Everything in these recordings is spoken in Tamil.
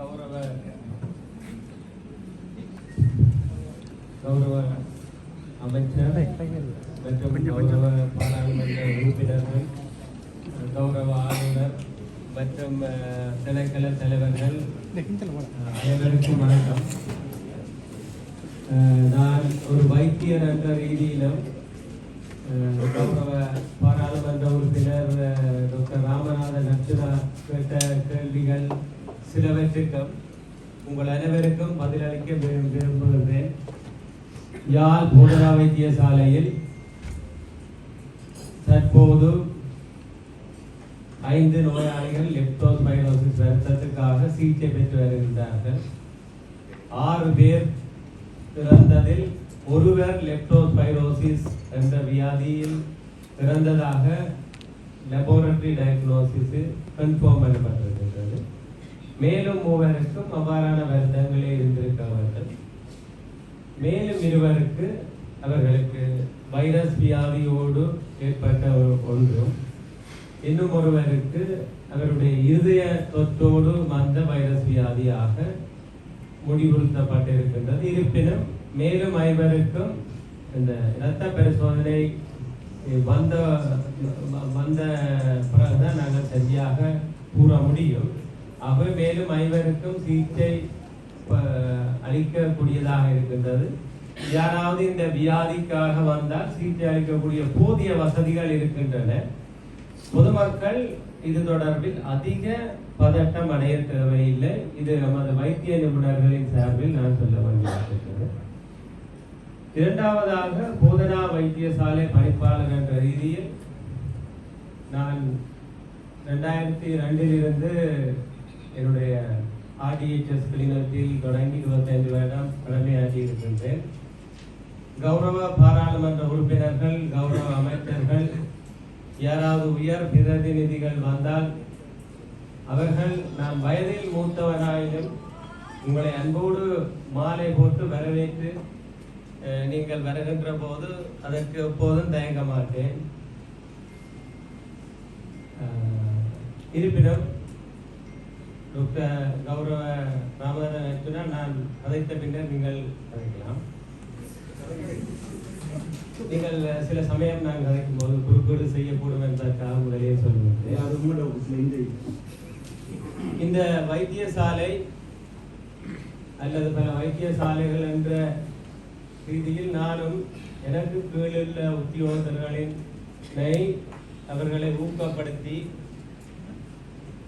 கௌரவ கௌரவ அமைச்சர் மற்றும் கௌரவ பாராளுமன்ற உறுப்பினர்கள் கௌரவ ஆளுநர் மற்றும் திணைக்கள தலைவர்கள் அனைவருக்கும் வணக்கம். நான் ஒரு வைத்தியர் என்ற ரீதியிலும் கௌரவ பாராளுமன்ற உறுப்பினர் டாக்டர் ராமநாதன் அர்ச்சுனா கேட்ட கேள்விகள் சிலவற்றுக்கும் உங்கள் அனைவருக்கும் பதிலளிக்க விரும்புகிறேன். யாழ் போதனா வைத்தியசாலையில் தற்போது ஐந்து நோயாளிகள் லெப்டோஸ்பைரோசிஸ் வருத்தத்துக்காக சிகிச்சை பெற்று வருகின்றார்கள். ஆறு பேர் பிறந்ததில் ஒருவர் லெப்டோஸ்பைரோசிஸ் என்ற வியாதியில் பிறந்ததாக லெபோரட்டரி டயக்னோசிஸ் கன்ஃபார்ம் எனப்பட்டது மேலும் மூவருக்கும் அவ்வாறான வருத்தங்களே இருந்திருக்கிறார்கள் மேலும் இருவருக்கு அவர்களுக்கு வைரஸ் வியாதியோடு ஏற்பட்ட ஒன்றும் இன்னும் ஒருவருக்கு அவருடைய இருதய தொற்றோடு வந்த வைரஸ் வியாதியாக முடிவுறுத்தப்பட்டிருக்கின்றது. இருப்பினும் மேலும் ஐவருக்கும் இந்த இரத்த பரிசோதனை வந்த வந்த பிறகுதான் நாங்கள் சரியாக கூற முடியும். ஆகவே மேலும் ஐவருக்கும் சிகிச்சை அளிக்கக்கூடியதாக இருக்கின்றது. யாராவது இந்த வியாதிக்காக வந்தால் சிகிச்சை அளிக்கக்கூடிய போதிய வசதிகள் இருக்கின்றன. பொதுமக்கள் இது தொடர்பில் அதிக பதட்டம் அடைய தேவையில்லை. இது நமது வைத்திய நிபுணர்களின் சார்பில் நான் சொல்ல வேண்டியிருக்கிறது இரண்டாவதாக போதனா வைத்தியசாலை பணிப்பாளர் என்ற ரீதியில் நான் ரெண்டாயிரத்தி ரெண்டில் இருந்து என்னுடைய ஆர்டிஹெச்எஸ் கிளினிக்கில் தொடங்கி இருபத்தைந்து வருடம் கடமையாற்றி இருக்கின்றேன் கௌரவ பாராளுமன்ற உறுப்பினர்கள் கௌரவ அமைச்சர்கள் யாராவது உயர் பிரதிநிதிகள் வந்தால் அவர்கள் நாம் வயதில் மூத்தவராயினும் உங்களை அன்போடு மாலை போட்டு வரவேற்று நீங்கள் வருகின்ற போது அதற்கு எப்போதும் தயங்க மாட்டேன். இருப்பினும் டாக்டர் கௌரவ ராமநாதன் அர்ச்சுனா நான் கதைத்த பின்னர் நீங்கள் கதைக்கலாம். நீங்கள் சில சமயம் நான் கதைக்கும் போது குறுக்கீடு செய்யக்கூடும் என்பதற்காக முதலே சொல்லுகிறேன் இந்த வைத்தியசாலை அல்லது பல வைத்தியசாலைகள் என்ற ரீதியில் நானும் எனக்கு கீழுள்ள உத்தியோகத்தர்களின் அவர்களை ஊக்கப்படுத்தி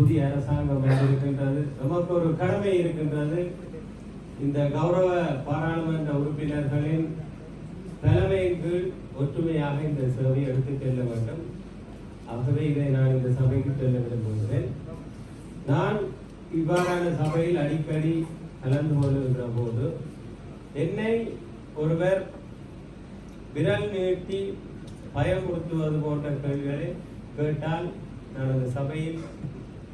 புதிய அரசாங்கம் இருக்கின்றது நமக்கு ஒரு கடமை இருக்கின்றது. இந்த கௌரவ பாராளுமன்ற உறுப்பினர்களின் தலைமையின் கீழ் ஒற்றுமையாக இந்த சேவை எடுத்துச் செல்ல வேண்டும். ஆகவே இதை நான் இந்த சபைக்கு செல்ல விரும்புகிறேன். நான் இவ்வாறான சபையில் அடிக்கடி கலந்து கொள்கின்ற போது என்னை ஒருவர் விரல் நீட்டி பயமுறுத்துவது போன்ற கேள்விகளை கேட்டால் நான் அந்த சபையில்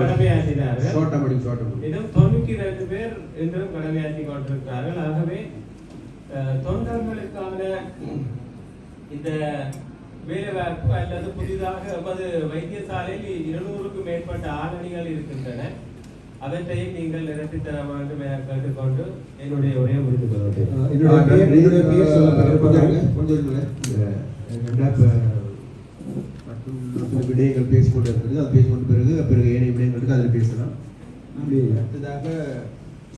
கடமையாற்றினார்கள் தொண்ணூற்றி ரெண்டு பேர் இன்றும் கடமையாற்றி கொண்டிருக்கிறார்கள் ஆகவே அஹ், தொண்டர்களுக்கான இந்த வேலைவாய்ப்பு அல்லது புதிதாக எமது வைத்தியசாலையில் இருநூறுக்கும் மேற்பட்ட ஆரணிகள் இருக்கின்றன அவற்றையும் நீங்கள் நிரப்பி தர வேண்டும் என கேட்டுக்கொண்டு என்னுடைய உரையை முடித்துக் கொள்கிறேன் சில விடயங்கள் பேசிக்கொண்டு இருக்கிறது அது பேசிக்கொண்ட பிறகு பிறகு ஏனைய விடயங்களுக்கு அதில் பேசலாம். அப்படியே? அடுத்ததாக